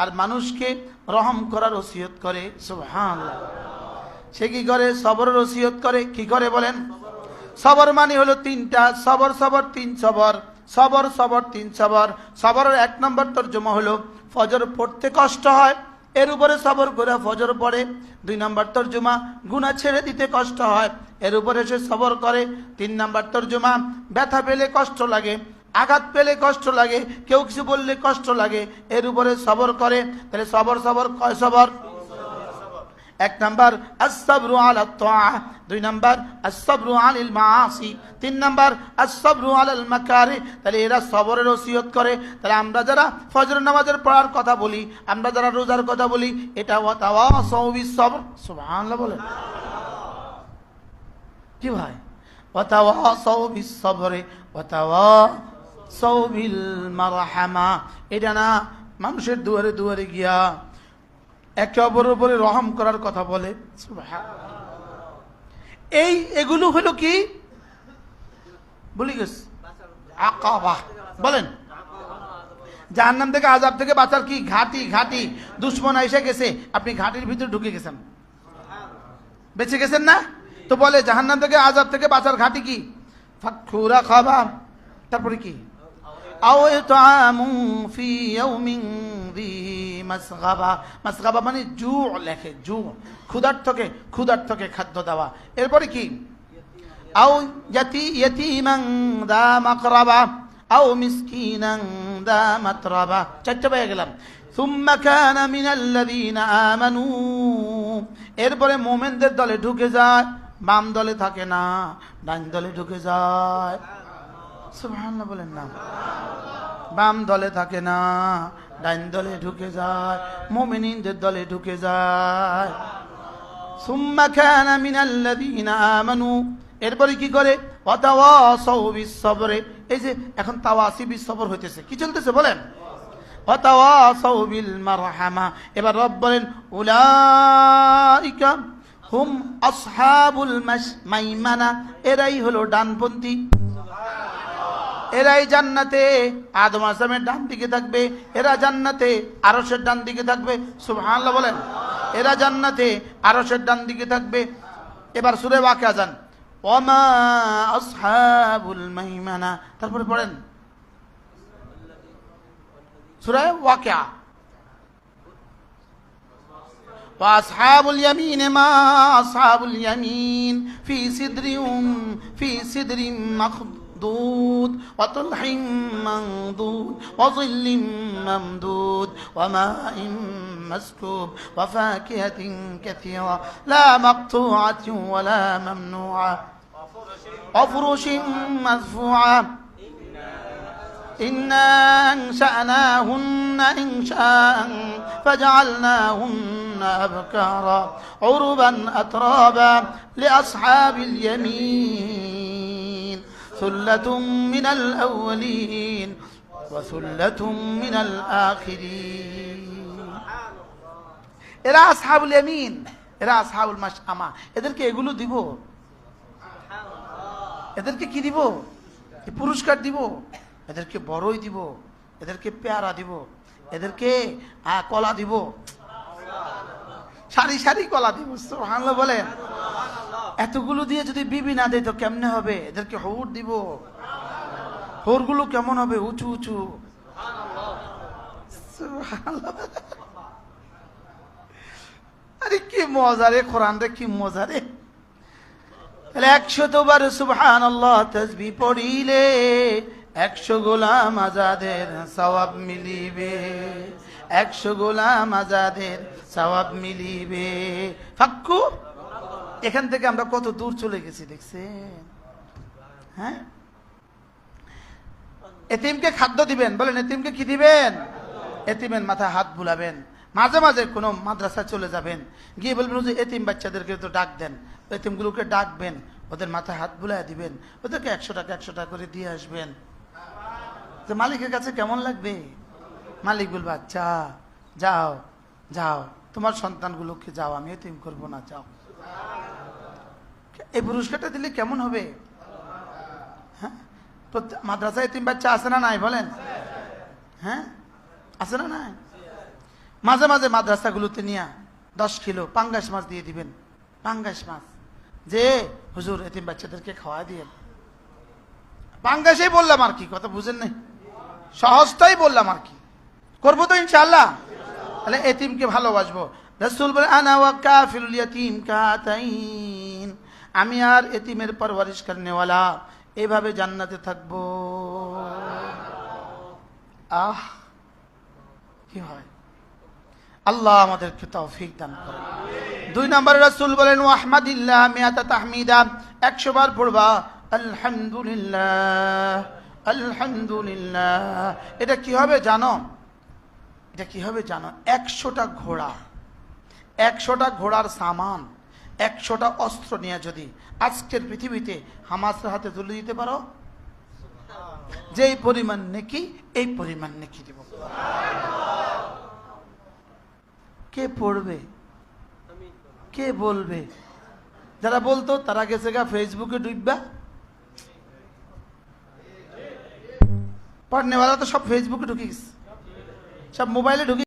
আর মানুষকে রহম করার ওসিয়ত করে সে কি করে? সবর ওসিয়ত করে, কি করে বলেন? সবর মানে হলো তিনটা, সবর সবর, তিন সবর। সবর সবর, তিন সবর। সবরের এক নম্বর তর্জমা হলো, ফজর পড়তে কষ্ট হয়, এর উপরে সবর করে ফজর পড়ে। দুই নম্বর তর্জমা গুণা ছেড়ে দিতে কষ্ট হয়, এর উপরে সে সবর করে। তিন নম্বর তর্জমা, ব্যথা পেলে কষ্ট লাগে আঘাত পেলে কষ্ট লাগে, কেউ কিছু বললে কষ্ট লাগে, এর উপরে সবর করে। তাহলে সবর সবর, কয় সবর? এক নাম্বার আসাবরু আলা দুই নাম্বার আসাবরু আনিল মাআসি। তিন নাম্বার আসাবরু আলাল মাকারি। তাহলে এরা সবরের ওসিয়ত করে। তাহলে আমরা যারা ফজর নামাজের পড়ার কথা বলি, আমরা যারা রোজার কথা বলি, এটা ওয়াতাওয়াসাউ বিস সবর সুবহানাল্লাহ বলেন। কি ভাই? ওয়াতাওয়াসাউ বিস সবরে ওয়াতাওয়াসাউ বিল মারহামা। এটা না, মানুষের দুয়ারে দুয়ারে গিয়া একে অপরের উপরে রহম করার কথা বলে। এই, এগুলো হলো কি? বলি গেছ। আকাবা। বলেন। জাহান্নাম থেকে আজাব থেকে বাঁচার কি ঘাটি ঘাটি? দুশ্মন এসে গেছে, আপনি ঘাটির ভিতরে ঢুকে গেছেন। বেঁচে গেছেন না? তো বলে, জাহান্নাম থেকে আজাব থেকে বাঁচার ঘাটি কি? ফাক্ষুরা খাবা তারপরে কি? আও তামু ফি ইয়াউমিন যী মাসগাবা। মাসগাবা মানে জু লেখে জু ক্ষুধার্থকে ক্ষুধার্থকে খাদ্য দেওয়া। এরপরে কি? আও ইয়াতি ইয়াতিমান দা মাকরাবা, আও মিসকিনান দা মাতরাবা। চারটে পেয়ে গেলাম। সুম্মা কানা মিনাল্লাযীনা আমানু। এরপরে মোমেনদের দলে ঢুকে যায়, বাম দলে থাকে না, ডান দলে ঢুকে যায়। সুবহানাল্লাহ বলেন না। বাম দলে থাকে না, ডাইন দলে ঢুকে যায়, মুমিনিনদের দলে ঢুকে যায়। সুম্মা কানা মিনাল্লাযীনা আমানু। এরপরে কি করে? ওয়াতাওয়াসাউ বিস-সবরে। এই যে এখন তাওয়াসি বিস-সবর হইতেছে। কি চলতেছে বলেন? ওয়াতাওয়াসাউ বিল মারহামা এবার রব বলেন, উলাইকা হুম আসহাবুল মাইমানা। এরাই হলো ডানপন্থী। এরাই জান্নাতে আদম আসলামের ডান দিকে থাকবে এরা জান্নাতে আরসের ডান দিকে থাকবে সুবহানাল্লাহ বলেন এরা জান্নাতে আরসের ডান দিকে থাকবে এবার সুরে বাকে আজান ওমা আসহাবুল মাইমানা তারপরে পড়েন সুরে ওয়াকিয়া وأصحاب اليمين ما أصحاب اليمين في سدر في سدر مخضود وطلح منضود وظل ممدود وماء مسكوب وفاكهة كثيرة لا مقطوعة ولا ممنوعة وفرش مرفوعة إنا أنشأناهن إنشاء فجعلناهن أبكارا عربا أترابا لأصحاب اليمين ثلة من الأولين وثلة من الآخرين এরা আসহাবুল ইয়ামিন এরা আসহাবুল মাশআমা এদেরকে এগুলো দিব এদেরকে কি দিব এ পুরস্কার দিব এদেরকে বড়ই দিব এদেরকে পেয়ারা দিব এদেরকে আহ, কলা দিব সারি সারি কলা দিব সুবহানাল্লাহ বলেন এতগুলো দিয়ে যদি বিবি না দেয় তো কেমনে হবে? এদেরকে হৌর দিব। হৌরগুলো কেমন হবে? উঁচু উঁচু। আরে কি মজা রে কোরআন রে, কি মজা রে। তাহলে একশো তোবার সুবহান আল্লাহ তসবি পড়িলে একশো গোলাম আজাদের সওয়াব মিলিবে। একশো গোলাম আজাদের সওয়াব মিলিবে। ফাক্কু। এখান থেকে আমরা কত দূর চলে গেছি, দেখছেন? হ্যাঁ? এতিমকে খাদ্য দিবেন, বলেন, এতিমকে কি দিবেন? এতিমের মাথায় হাত বুলাবেন। মাঝে মাঝে কোনো মাদ্রাসায় চলে যাবেন, গিয়ে বলবেন যে এতিম বাচ্চাদেরকে তো ডাক দেন। এতিমগুলোকে ডাকবেন, ওদের মাথায় হাত বুলাই দিবেন, ওদেরকে একশো টাকা একশো টাকা করে দিয়ে আসবেন। তো মালিকের কাছে কেমন লাগবে? মালিক বলবে আচ্ছা যাও যাও, তোমার সন্তানগুলোকে যাও, আমি এতিম করব না, যাও। এই পুরস্কারটা দিলে কেমন হবে? হ্যাঁ? প্রত্যেক- মাদ্রাসায় এতিম বাচ্চা আছে না নাই বলেন? হ্যাঁ? আছে না না মাঝে মাঝে মাদ্রাসাগুলোতে নিয়ে দশ কিলো পাঙ্গাস মাছ দিয়ে দিবেন। পাঙ্গাস মাছ। যে, হুজুর এতিম বাচ্চাদেরকে খাওয়া দিয়ে পাঙ্গাসেই বললাম আর কি, কথা বুঝেন নাই? সহজটাই বললাম আর কি। করব তো ইনশাল্লাহ তাহলে এতিমকে ভালোবাসবো। রসুল বলে, আনা ওয়া কাফিলুল ইয়াতীম কাতাইন। আমি আর এতিমের পরওয়ারিশ করনেওয়ালা। এভাবে জান্নাতে থাকব। আহ, কি হয়? আল্লাহ আমাদেরকে তৌফিক দান করেন। দুই নম্বর রাসূল বলেন, ওয়াহমাদিল্লাহ মিয়াতা তাহমিদা। একশো বার পড়বা, আলহামদুলিল্লাহ আলহামদুলিল্লাহ। এটা কি হবে জানো? এটা কি হবে জানো? একশোটা ঘোড়া, একশোটা ঘোড়ার সামান। একশোটা অস্ত্র নিয়ে যদি আজকের পৃথিবীতে হামাসের হাতে তুলে দিতে পারো? যেই পরিমাণ নেকি এই পরিমাণ নেকি দিব। কে পড়বে? কে বলবে? যারা বলতো তারা গেছে গা ফেসবুকে ডুববা। পড়নেওয়ালা তো সব ফেসবুকে ঢুকে গেছে। সব মোবাইলে ঢুকে